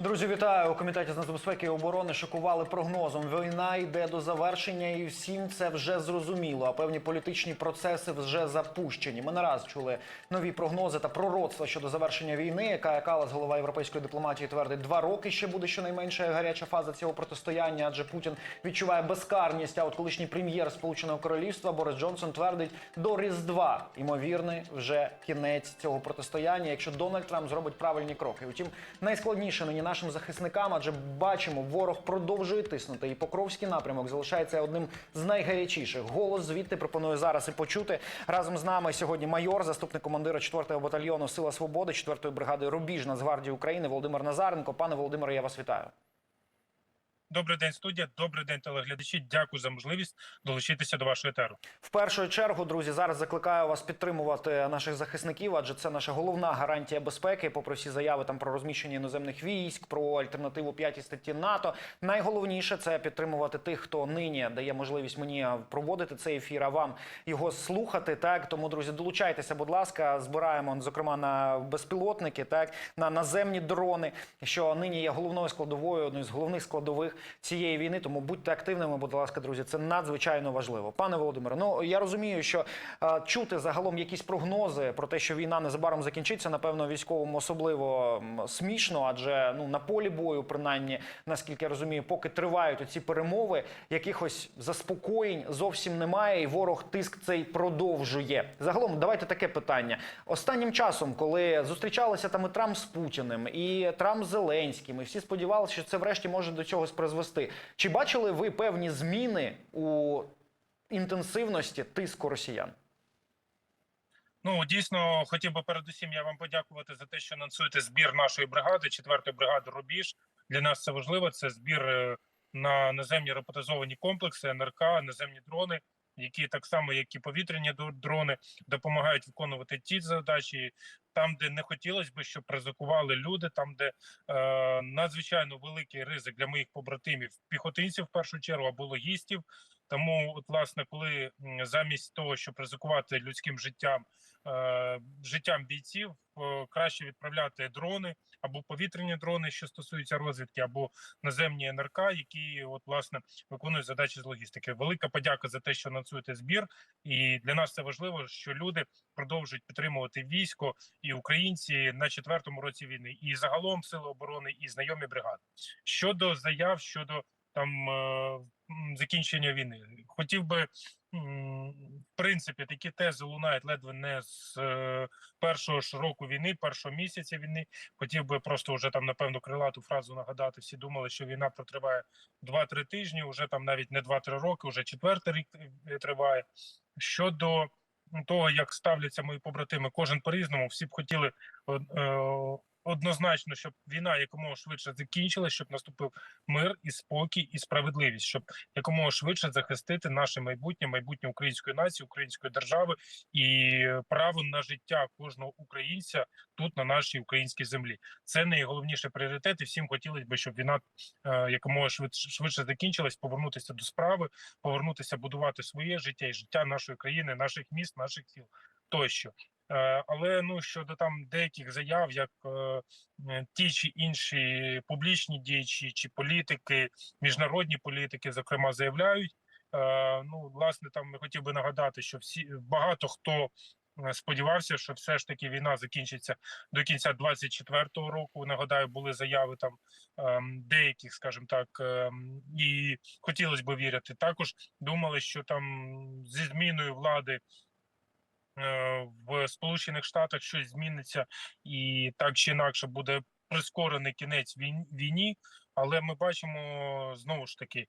Друзі, вітаю у комітеті з нацбезпеки і оборони. Шокували прогнозом. Війна йде до завершення, і всім це вже зрозуміло. А певні політичні процеси вже запущені. Ми не раз чули нові прогнози та пророцтва щодо завершення війни. Кая Калас, голова європейської дипломатії, твердить, два роки ще буде щонайменше гаряча фаза цього протистояння, адже Путін відчуває безкарність. А от колишній прем'єр Сполученого Королівства Борис Джонсон твердить до Різдва. Ймовірний вже кінець цього протистояння, якщо Дональд Трамп зробить правильні кроки. Утім, найскладніше нині нашим захисникам, адже бачимо, ворог продовжує тиснути. І Покровський напрямок залишається одним з найгарячіших. Голос звідти пропоную зараз і почути. Разом з нами сьогодні майор, заступник командира 4-го батальйону Сила Свободи, 4-ї бригади Рубіж Нацгвардії України Володимир Назаренко. Пане Володимире, я вас вітаю. Добрий день, студія. Добрий день, телеглядачі. Дякую за можливість долучитися до вашого етеру. В першу чергу, друзі, зараз закликаю вас підтримувати наших захисників, адже це наша головна гарантія безпеки. Попри всі заяви там про розміщення іноземних військ, про альтернативу п'ятій статті НАТО. Найголовніше це підтримувати тих, хто нині дає можливість мені проводити цей ефір, а вам його слухати. Так тому, друзі, долучайтеся, будь ласка, збираємо зокрема на безпілотники, так на наземні дрони, що нині є головною складовою, одною з головних складових цієї війни. Тому будьте активними, будь ласка, друзі. Це надзвичайно важливо. Пане Володимире, ну я розумію, що е, чути загалом якісь прогнози про те, що війна незабаром закінчиться, напевно, військовому особливо смішно, адже ну на полі бою, принаймні, наскільки я розумію, поки тривають оці перемови, якихось заспокоєнь зовсім немає, і ворог тиск цей продовжує. Загалом, давайте таке питання. Останнім часом, коли зустрічалися там і Трамп з Путіним, і Трамп з Зеленським, і всі сподівалися, що це врешті може до чогось призвести. Чи бачили ви певні зміни у інтенсивності тиску росіян? Ну дійсно хотів би передусім я вам подякувати за те, що анонсуєте збір нашої бригади, 4-ї бригади Рубіж. Для нас це важливо. Це збір е, на наземні роботизовані комплекси, НРК, наземні дрони, які так само, як і повітряні дрони, допомагають виконувати ті задачі, там, де не хотілося б, щоб ризикували люди, там, де е, надзвичайно великий ризик для моїх побратимів, піхотинців в першу чергу або логістів. Тому, от, власне, коли замість того, щоб ризикувати людським життям, е, життям бійців, е, краще відправляти дрони або повітряні дрони, що стосуються розвідки, або наземні НРК, які от власне виконують задачі з логістики. Велика подяка за те, що анонсуєте збір, і для нас це важливо, що люди продовжують підтримувати військо і українці на четвертому році війни, і загалом сили оборони, і знайомі бригади. Щодо заяв щодо там е, закінчення війни, хотів би. В принципі, такі тези лунають ледве не з е, першого ж року війни, першого місяця війни. Хотів би просто вже там напевно крилату фразу нагадати. Всі думали, що війна протриває 2-3 тижні. Вже там навіть не 2-3 роки, вже четвертий рік триває. Щодо того, як ставляться мої побратими, кожен по різному, всі б хотіли е, однозначно, щоб війна якомога швидше закінчилась, щоб наступив мир і спокій, і справедливість, щоб якомога швидше захистити наше майбутнє, майбутнє української нації, української держави і право на життя кожного українця тут на нашій українській землі. Це найголовніший пріоритет. І всім хотілося б, щоб війна е, якомога швидше швидше закінчилась, повернутися до справи, повернутися будувати своє життя і життя нашої країни, наших міст, наших сіл тощо. Е, Але ну щодо там деяких заяв, як е, е, ті чи інші публічні діячі чи політики, міжнародні політики, зокрема, заявляють. Ну, власне, там хотів би нагадати, що всі багато хто сподівався, що все ж таки війна закінчиться до кінця 24-го року. Нагадаю, були заяви там ем, деяких, скажімо так, ем, і хотілося б вірити. Також думали, що там зі зміною влади в Сполучених Штатах щось зміниться, і так чи інакше буде прискорений кінець війні. Але ми бачимо знову ж таки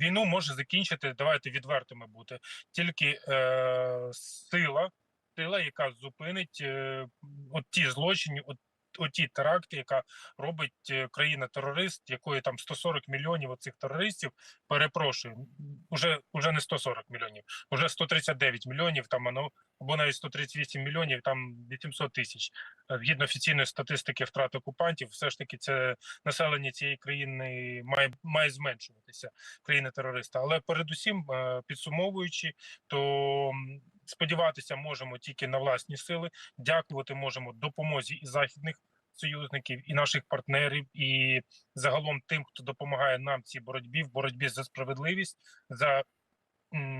війну може закінчити. Давайте відвертими бути тільки е, сила, сила, яка зупинить е, от ті злочини, от. Оті теракти, яка робить е, країна-терорист, якої там 140 мільйонів оцих терористів, перепрошую, уже уже не 140 мільйонів, уже 139 мільйонів, там ну, або навіть 138 мільйонів, там 800 тисяч. Е, Згідно офіційної статистики втрат окупантів, все ж таки це населення цієї країни має має зменшуватися країни терориста. Але передусім, е, підсумовуючи, то сподіватися можемо тільки на власні сили, дякувати можемо допомозі і західних союзників, і наших партнерів, і загалом тим, хто допомагає нам цій боротьбі, в боротьбі за справедливість, за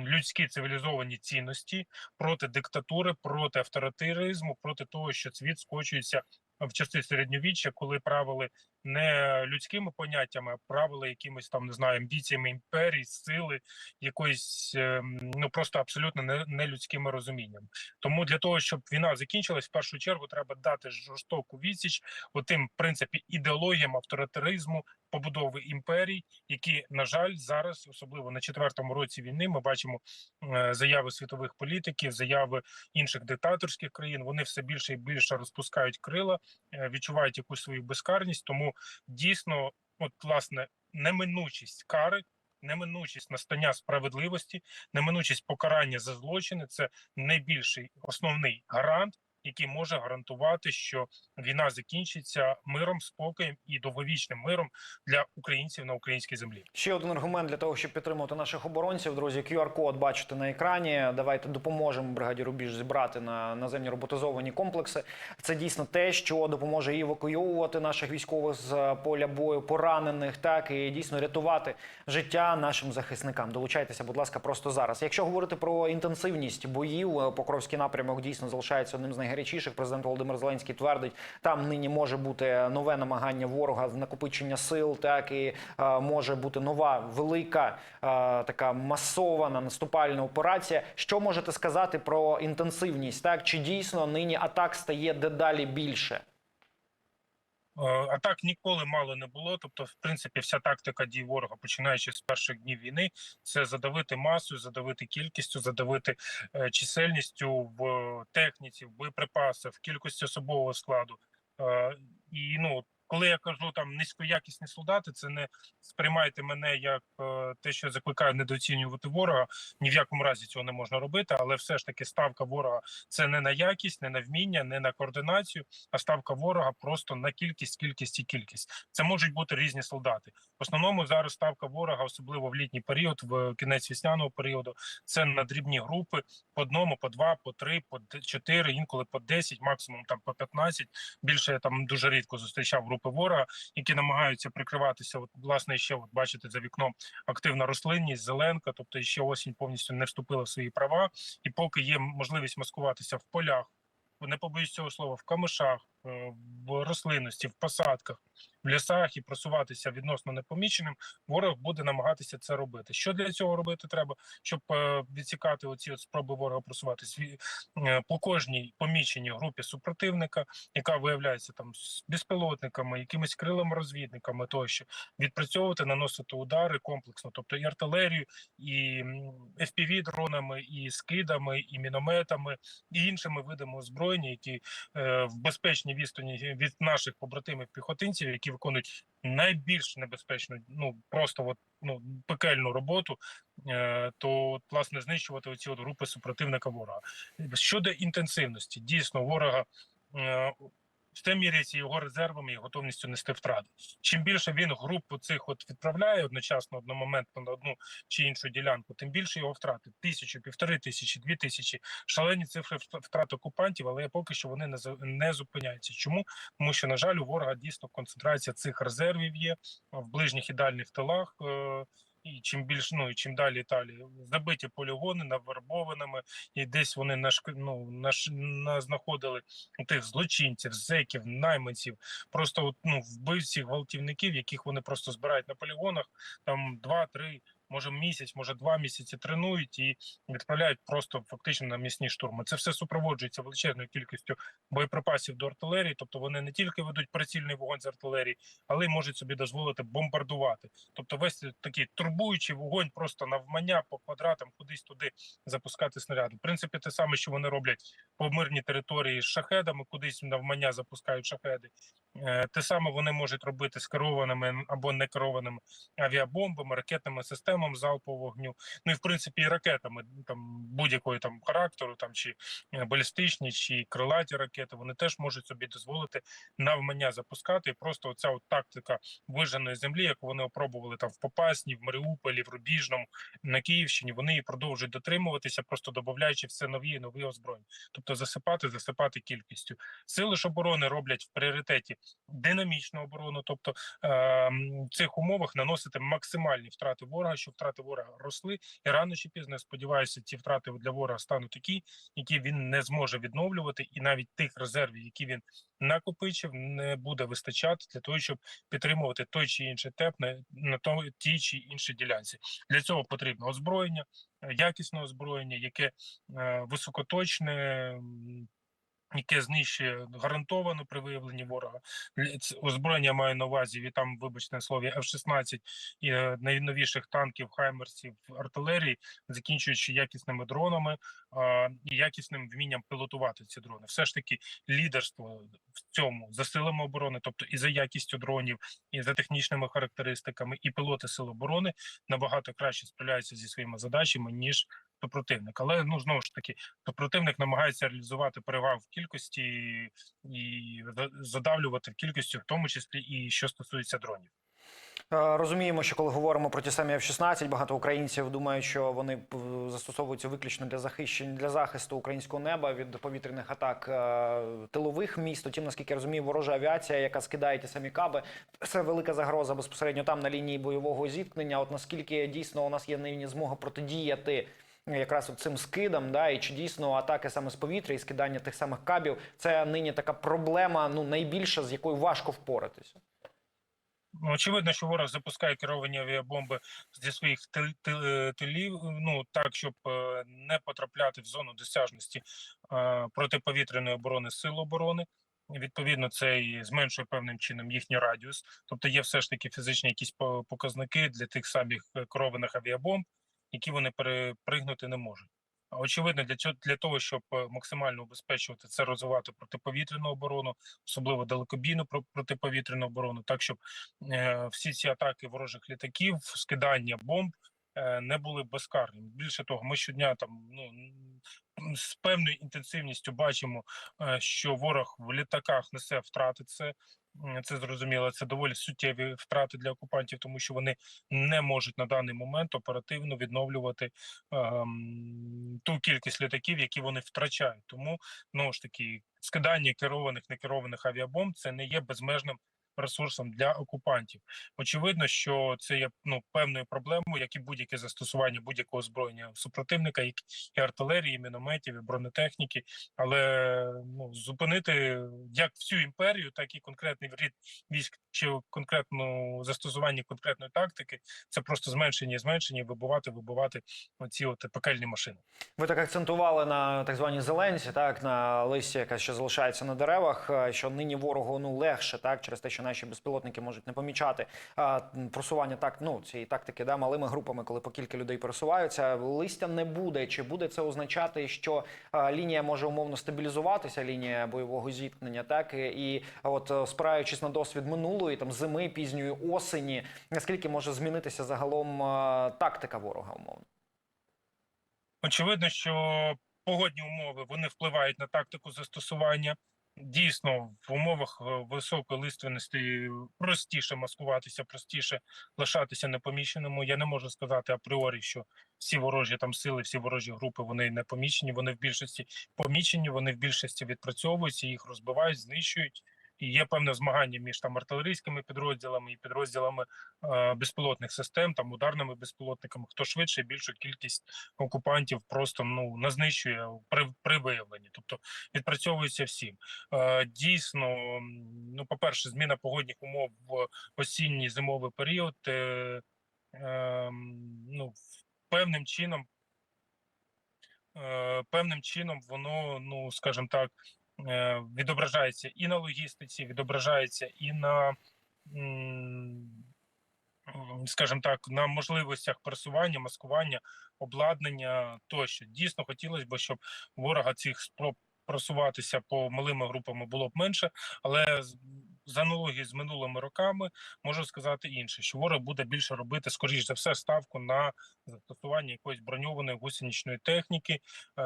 людські цивілізовані цінності проти диктатури, проти авторитаризму, проти того, що світ скочується в часи середньовіччя, коли правили не людськими поняттями, а правили якимось там не знаю, амбіціями імперії, сили, якоїсь ем, ну просто абсолютно не, не людськими розуміннями. Тому для того, щоб війна закінчилась, в першу чергу треба дати жорстоку відсіч отим, в принципі, ідеологіям авторитаризму, побудови імперій, які на жаль зараз, особливо на четвертому році війни, ми бачимо е, заяви світових політиків, заяви інших диктаторських країн. Вони все більше і більше розпускають крила, е, відчувають якусь свою безкарність. Тому дійсно, от власне, неминучість кари. Неминучість настання справедливості, неминучість покарання за злочини це найбільший основний гарант, який може гарантувати, що війна закінчиться миром, спокоєм і довговічним миром для українців на українській землі. Ще один аргумент для того, щоб підтримувати наших оборонців. Друзі, QR-код бачите на екрані. Давайте допоможемо бригаді Рубіж зібрати на наземні роботизовані комплекси. Це дійсно те, що допоможе і евакуйовувати наших військових з поля бою, поранених, так і дійсно рятувати життя нашим захисникам. Долучайтеся, будь ласка, просто зараз. Якщо говорити про інтенсивність боїв, Покровський напрямок дійсно залишається одним з найгарячіших. Президент Володимир Зеленський твердить, там нині може бути нове намагання ворога накопичення сил, так і е, може бути нова велика е, така масована наступальна операція. Що можете сказати про інтенсивність? Так чи дійсно нині атак стає дедалі більше? Е, Атак ніколи мало не було. Тобто, в принципі, вся тактика дій ворога, починаючи з перших днів війни, це задавити масою, задавити кількістю, задавити е, чисельністю в техніці, в боєприпасах, в кількості особового складу. Е, і ну, коли я кажу там низькоякісні солдати, це не сприймайте мене як е, те, що я закликаю недооцінювати ворога. Ні в якому разі цього не можна робити, але все ж таки ставка ворога це не на якість, не на вміння, не на координацію, а ставка ворога просто на кількість, кількість і кількість. Це можуть бути різні солдати. В основному зараз ставка ворога, особливо в літній період, в кінець вісняного періоду, це на дрібні групи по одному, по два, по три, по чотири, інколи по 10, максимум там по 15. Більше я там дуже рідко зустрічав групи ворога, які намагаються прикриватися. От власне ще от бачите за вікном активна рослинність, зеленка, тобто ще осінь повністю не вступила в свої права, і поки є можливість маскуватися в полях, не побоюсь цього слова, в камишах, в рослинності, в посадках, в лісах і просуватися відносно непоміченим, ворог буде намагатися це робити. Що для цього робити треба, щоб е, відсікати оці от спроби ворога просуватись Ві- е, по кожній поміченій групі супротивника, яка виявляється там з безпілотниками, якимись крилами розвідниками, тощо відпрацьовувати, наносити удари комплексно, тобто і артилерію, і fpv дронами, і скидами, і мінометами, і іншими видами озброєння, які е, в безпечній відстані від наших побратимів піхотинців, які виконують найбільш небезпечну, ну просто от ну пекельну роботу, е, то от, власне знищувати оці от групи супротивника ворога. Щодо інтенсивності, дійсно ворога. е, Все міряється його резервами і готовністю нести втрати. Чим більше він групу цих от відправляє одночасно одномоментно на одну чи іншу ділянку, тим більше його втрати. Тисячу, півтори тисячі, дві тисячі. Шалені цифри втрат окупантів, але поки що вони не не зупиняються. Чому? Тому що на жаль, у ворога дійсно концентрація цих резервів є в ближніх і дальніх тилах. е, І чим більш ну і чим далі далі забиті полігони навербованими, і десь вони наш ну, наш на знаходили тих злочинців, зеків, найманців, просто от, ну вбивців, гвалтівників, яких вони просто збирають на полігонах, там два-три, може місяць, може два місяці тренують і відправляють просто фактично на місні штурми. Це все супроводжується величезною кількістю боєприпасів до артилерії, тобто вони не тільки ведуть прицільний вогонь з артилерії, але й можуть собі дозволити бомбардувати. Тобто, весь такий турбуючий вогонь просто навмання по квадратам, кудись туди запускати снаряди. В принципі, те саме, що вони роблять по мирній території з шахедами, кудись навмання запускають шахеди. Е, Те саме вони можуть робити з керованими або не керованими авіабомбами, ракетними системами залпового вогню. Ну і в принципі і ракетами там будь-якої там характеру, там чи е, балістичні, чи крилаті ракети. Вони теж можуть собі дозволити навмання запускати. І просто оця от тактика виженої землі, яку вони опробували там в Попасні, в Маріуполі, в Рубіжному, на Київщині. Вони її продовжують дотримуватися, просто додаючи все нові нові озброєння. Тобто засипати, засипати кількістю. Сили ж оборони роблять в пріоритеті динамічну оборону, тобто е, в цих умовах наносити максимальні втрати ворога, щоб втрати ворога росли, і рано чи пізно я сподіваюся, ці втрати для ворога стануть такі, які він не зможе відновлювати, і навіть тих резервів, які він накопичив, не буде вистачати для того, щоб підтримувати той чи інший теп на, на той, тій чи іншій ділянці. Для цього потрібно озброєння, е, якісне озброєння, яке е, високоточне. Яке знищує гарантовано при виявленні ворога озброєння маю на увазі від там, вибачте слові, F-16 і е, найновіших танків, хаймерсів, артилерії, закінчуючи якісними дронами а, і якісним вмінням пілотувати ці дрони. Все ж таки, лідерство в цьому за силами оборони, тобто і за якістю дронів, і за технічними характеристиками, і пілоти сил оборони набагато краще справляються зі своїми задачами ніж супротивник. Але ну знову ж таки, супротивник намагається реалізувати перевагу в кількості і задавлювати в кількості, в тому числі і що стосується дронів. Е, Розуміємо, що коли говоримо про ті самі F-16, багато українців думають, що вони застосовуються виключно для захищення для захисту українського неба від повітряних атак е, тилових міст. Утім, наскільки я розумію, ворожа авіація, яка скидає ті самі каби, це велика загроза безпосередньо там на лінії бойового зіткнення. От наскільки дійсно у нас є нині змога протидіяти. Якраз от цим скидам, да, і чи дійсно атаки саме з повітря і скидання тих самих кабів, це нині така проблема, ну найбільша, з якою важко впоратися. Ну, Очевидно, що ворог запускає керовані авіабомби зі своїх е, тилів, ну так, щоб е, не потрапляти в зону досяжності е, протиповітряної оборони сил оборони. Відповідно, це і зменшує певним чином їхній радіус. Тобто є все ж таки фізичні якісь показники для тих самих керованих авіабомб, які вони перепригнути не можуть. Очевидно, для цього для того, щоб е, максимально убезпечувати це, розвивати протиповітряну оборону, особливо далекобійну про- протиповітряну оборону, так щоб е, всі ці атаки ворожих літаків, скидання бомб е, не були безкарними. Більше того, ми щодня там ну з певною інтенсивністю бачимо, е, що ворог в літаках несе втрати. Це це зрозуміло. Це доволі суттєві втрати для окупантів, тому що вони не можуть на даний момент оперативно відновлювати ем, ту кількість літаків, які вони втрачають. Тому ну ж таки скидання керованих некерованих авіабомб це не є безмежним ресурсом для окупантів. Очевидно, що це є ну певною проблемою, як і будь-яке застосування будь-якого озброєння супротивника, і артилерії, і мінометів, і бронетехніки, але ну зупинити як всю імперію, так і конкретний рід військ чи конкретну застосування конкретної тактики, це просто зменшення, і зменшення, і вибивати, вибивати оці от пекельні машини. Ви так акцентували на так званій зеленці, так на листі, яка ще залишається на деревах. Що нині ворогу ну легше, так через те, що наші безпілотники можуть не помічати а, просування так, ну цієї тактики, да, малими групами, коли по кілька людей пересуваються. Листя не буде. Чи буде це означати, що а, лінія може умовно стабілізуватися, лінія бойового зіткнення, так і і, от е, спираючись на досвід минулої там зими, пізньої осені, наскільки може змінитися загалом а, тактика ворога умовно? Очевидно, що погодні умови вони впливають на тактику застосування. Дійсно, в умовах е, високої лиственності простіше маскуватися, простіше лишатися непоміченими. Я не можу сказати апріорі, що всі ворожі там сили, всі ворожі групи вони не помічені. Вони в більшості помічені, вони в більшості відпрацьовуються, їх розбивають, знищують. І є певне змагання між там артилерійськими підрозділами і підрозділами е, безпілотних систем, там ударними безпілотниками. Хто швидше більшу кількість окупантів просто ну назнищує при, при виявленні, тобто відпрацьовується всім. Е, дійсно, ну по перше, зміна погодних умов в осінній зимовий період. Е, е, ну певним чином. Е, певним чином воно, ну скажімо так, відображається і на логістиці, відображається і на, скажімо так, на можливостях пересування, маскування, обладнання тощо. Дійсно, хотілося б, щоб ворога цих спроб просуватися по малими групами було б менше, але з- аналогії з минулими роками можу сказати інше, що ворог буде більше робити, скоріш за все, ставку на застосування якоїсь броньованої гусеничної техніки. Е,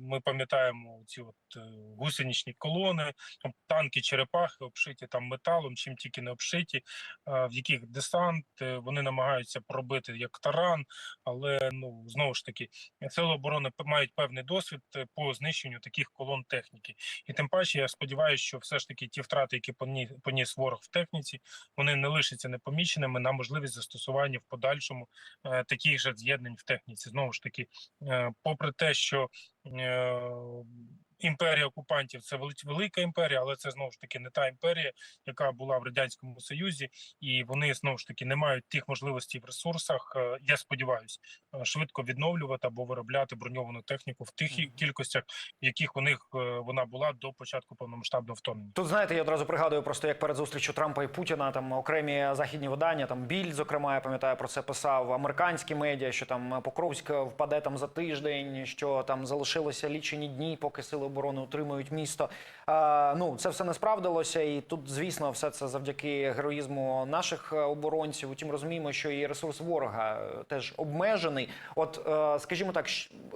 Ми пам'ятаємо ці от е, гусеничні колони, танки, черепахи обшиті там металом, чим тільки не обшиті, е, в яких десант вони намагаються пробити як таран, але ну знову ж таки сили оборони мають певний досвід по знищенню таких колон техніки. І тим паче я сподіваюся, що все ж таки ті втрати, які поні- поніс ворог в техніці, вони не лишаться непоміченими на можливість застосування в подальшому е, таких же з'єднань в техніці. Знову ж таки, е, попри те, що е, імперія окупантів це вели- велика імперія, але це знову ж таки не та імперія, яка була в радянському союзі, і вони знову ж таки не мають тих можливостей в ресурсах. е, Я сподіваюся, е, швидко відновлювати або виробляти броньовану техніку в тих кількостях, в яких у них е, вона була до початку повномасштабного вторгнення. Тут знаєте, я одразу пригадую просто як перед зустрічю Трампа і Путіна, там окремі західні видання, там Біль, зокрема, я пам'ятаю про це писав американські медіа, що там Покровськ впаде там за тиждень, що там залишилося лічені дні, поки сили оборони утримують місто. Е, ну це все не справдилося, і тут, звісно, все це завдяки героїзму наших е, оборонців. Утім, розуміємо, що і ресурс ворога е, теж обмежений. От, е, скажімо так,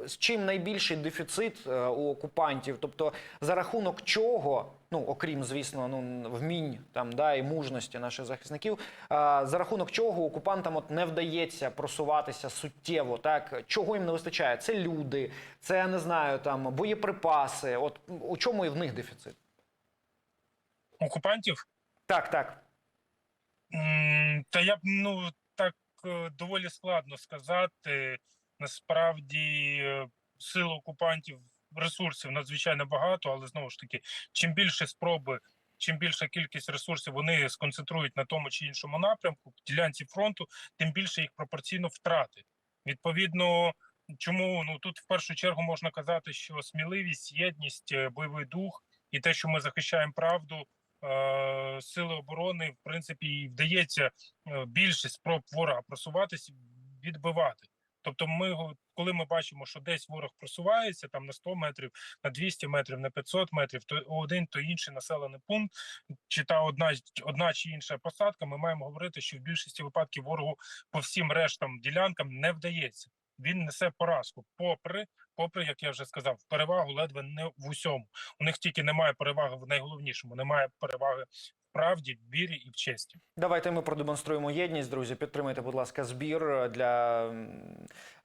з чим найбільший дефіцит е, у окупантів, тобто за рахунок чого, ну окрім звісно, ну вмінь там да і мужності наших захисників, а, за рахунок чого окупантам от не вдається просуватися суттєво, так чого їм не вистачає? Це люди, це я не знаю, там боєприпаси. От у чому і в них дефіцит? Окупантів Так, так. Та я б ну так е, доволі складно сказати. Насправді е, сил окупантів ресурсів надзвичайно багато, але знову ж таки, чим більше спроби, чим більша кількість ресурсів вони сконцентрують на тому чи іншому напрямку, ділянці фронту, тим більше їх пропорційно втрати. Відповідно, чому ну тут в першу чергу можна казати, що сміливість, єдність, е, бойовий дух і те, що ми захищаємо правду, е, сили оборони, в принципі, і вдається е, більшість спроб ворога просуватись, відбивати. Тобто, ми коли ми бачимо, що десь ворог просувається там на 100 метрів, на 200 метрів, на 500 метрів, то один, то інший населений пункт, чи та одна одна чи інша посадка, ми маємо говорити, що в більшості випадків ворогу по всім рештам ділянкам не вдається. Він несе поразку, попри, попри, як я вже сказав, перевагу ледве не в усьому. У них тільки немає переваги в найголовнішому, немає переваги правді, вірі і в честі. Давайте ми продемонструємо єдність, друзі. Підтримайте, будь ласка, збір для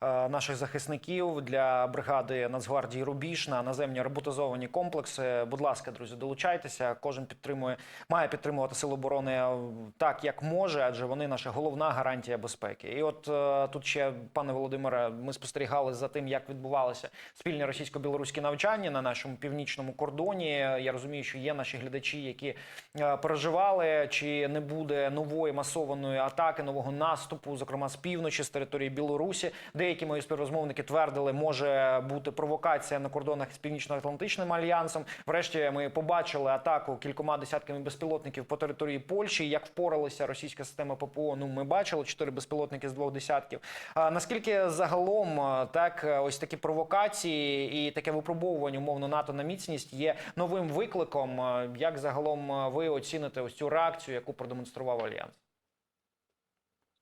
е, наших захисників, для бригади Нацгвардії Рубіж на наземні роботизовані комплекси. Будь ласка, друзі, долучайтеся. Кожен підтримує, має підтримувати сили оборони е, так, як може, адже вони наша головна гарантія безпеки. І от е, тут ще, пане Володимире, ми спостерігали за тим, як відбувалися спільні російсько-білоруські навчання на нашому північному кордоні. Я розумію, що є наші глядачі, які е, переживали, чи не буде нової масованої атаки, нового наступу, зокрема з півночі, з території Білорусі. Деякі мої співрозмовники твердили, може бути провокація на кордонах з північно-атлантичним альянсом. Врешті ми побачили атаку кількома десятками безпілотників по території Польщі. Як впоралася російська система ППО? Ну ми бачили чотири безпілотники з двох десятків. А наскільки загалом е, так е, ось такі провокації і таке випробовування умовно НАТО на міцність є новим викликом? Е, Як загалом ви оціните ось цю реакцію, яку продемонстрував альянс?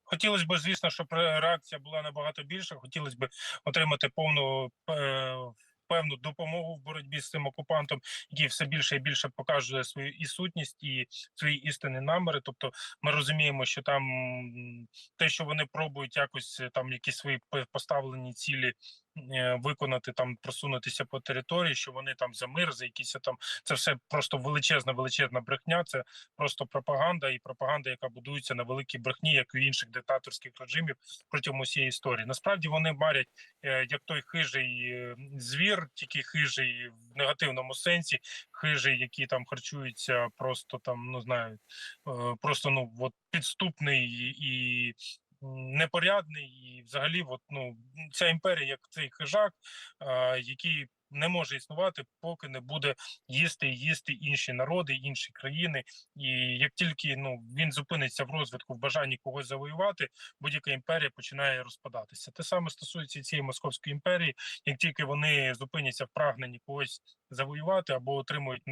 Хотілося б, звісно, щоб реакція була набагато більша. Хотілося б отримати повну е, певну допомогу в боротьбі з цим окупантом, який все більше і більше показує свою і сутність, і свої істинні наміри. Тобто, ми розуміємо, що там те, що вони пробують якось е, там якісь свої поставлені цілі. Е, Виконати там просунутися по території, що вони там за мир, за якісь там це все просто величезна, величезна брехня. Це просто пропаганда і пропаганда, яка будується на великій брехні, як і інших диктаторських режимів протягом усієї історії. Насправді вони марять е, як той хижий е, звір, тільки хижий в негативному сенсі, хижий, який там харчується, просто там ну знаю, просто ну от підступний і. Непорядний взагалі, от ну ця імперія, як цей хижак, який не може існувати, поки не буде їсти і їсти інші народи, інші країни. І як тільки ну він зупиниться в розвитку в бажанні когось завоювати, будь-яка імперія починає розпадатися. Те саме стосується цієї московської імперії. Як тільки вони зупиняться в прагненні когось завоювати або отримують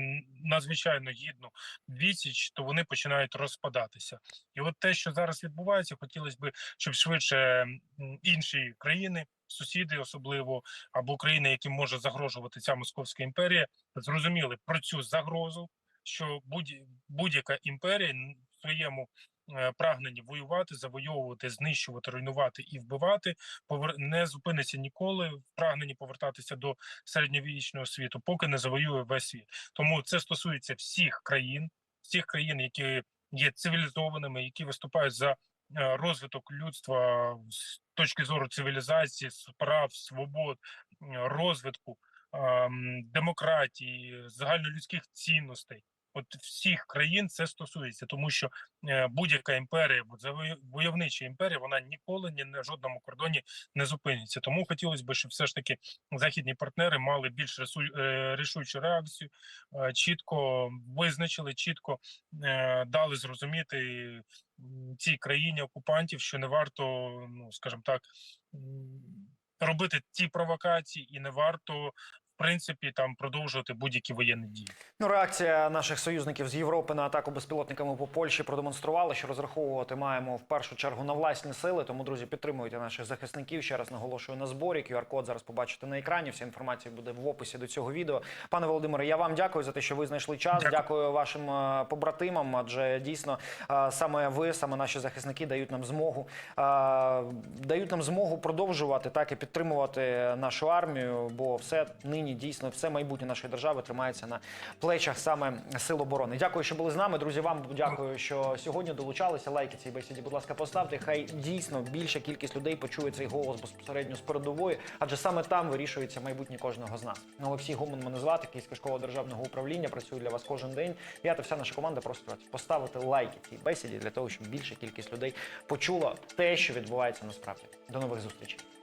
надзвичайно гідну відсіч, то вони починають розпадатися. І от те, що зараз відбувається, хотілося б, щоб швидше інші країни, сусіди, особливо або країни, яким може загрожувати ця московська імперія, зрозуміли про цю загрозу, що будь, будь-яка імперія в своєму е, прагненні воювати, завойовувати, знищувати, руйнувати і вбивати, не зупиниться ніколи в прагненні повертатися до середньовічного світу, поки не завоює весь світ. Тому це стосується всіх країн, всіх країн, які є цивілізованими, які виступають за розвиток людства з точки зору цивілізації, справ, свобод, розвитку, ем, демократії, загальнолюдських цінностей. От всіх країн це стосується, тому що е, будь-яка імперія, войовнича імперія, вона ніколи ні на жодному кордоні не зупиниться. Тому хотілося б, щоб все ж таки західні партнери мали більш е, рішучу реакцію, е, чітко визначили, чітко дали зрозуміти цій країні окупантів, що не варто, ну скажімо так, робити ті провокації, і не варто. Принципі, там продовжувати будь-які воєнні дії. Ну, реакція наших союзників з Європи на атаку безпілотниками по Польщі продемонструвала, що розраховувати маємо в першу чергу на власні сили. Тому, друзі, підтримуйте наших захисників. Ще раз наголошую на зборі. QR-код зараз побачите на екрані. Вся інформація буде в описі до цього відео. Пане Володимире, я вам дякую за те, що ви знайшли час. Дякую. Дякую вашим е, побратимам. Адже дійсно е, саме ви, саме наші захисники, дають нам змогу е, дають нам змогу продовжувати так і підтримувати нашу армію. Бо все нині дійсно все майбутнє нашої держави тримається на плечах саме сил оборони. Дякую, що були з нами. Друзі, вам дякую, що сьогодні долучалися. Лайки цій бесіді, будь ласка, поставте. Хай дійсно більша кількість людей почує цей голос безпосередньо з передової, адже саме там вирішується майбутнє кожного з нас. Олексій Гомон мене звати, Київська школа державного управління. Працюю для вас кожен день. Я та вся наша команда просить вас поставити лайки цій бесіді для того, щоб більша кількість людей почула те, що відбувається насправді. До нових зустрічей.